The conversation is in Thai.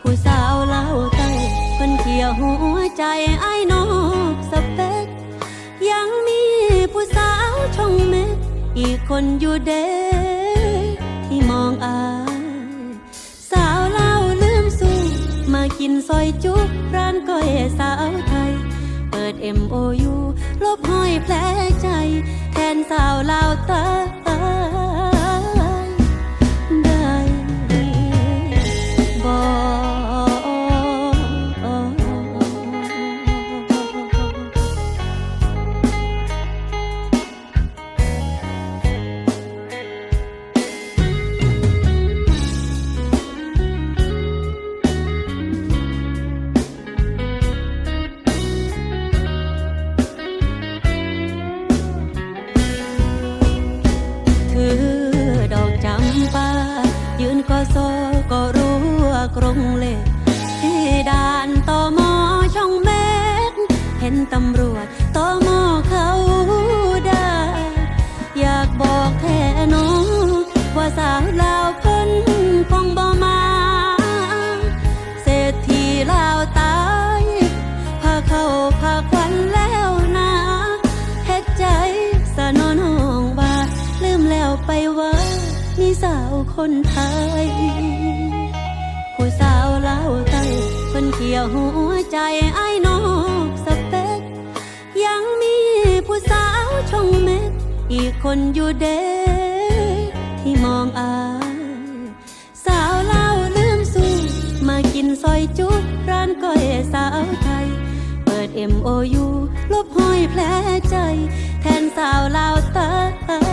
ผู้สาวเล่าเต้าเพิ่นเขี่ยวหัวใจไอ้นอกสเปกยังมีผู้สาวชงเม็ดอีกคนอยู่เด้ที่มองอายสาวเล่าลืมสู้มากินซอยจุกร้านก้อยสาวไทย เปิด MOU ลบห้อยแผลใจ แทนสาวลา ก็โซก็รู้ว่ากรงเล็กที่ด่านต่อมอช่องเม็ดเห็นตำรวจต่อมอเขาได้อยากบอกแค่น้องว่าสาวลาวเพิ่นคงบ่มาเศรษฐีลาวตายพาเข้าพาควันแล้วนะเฮ็ดใจสะนอนห้องบาลืมแล้วไปว่า มีสาวคนไทย ผู้สาวลาวใต้คนเขียวหัวใจไอ้นอกสเปกยังมีผู้สาวชงเม็ด อีกคนอยู่เด้ที่มองอายสาวเล่าลืมสู้มากินซอยจุกร้านก้อยสาวไทย เปิด MOU ลบห้อยแผลใจ แทนสาวลาวตา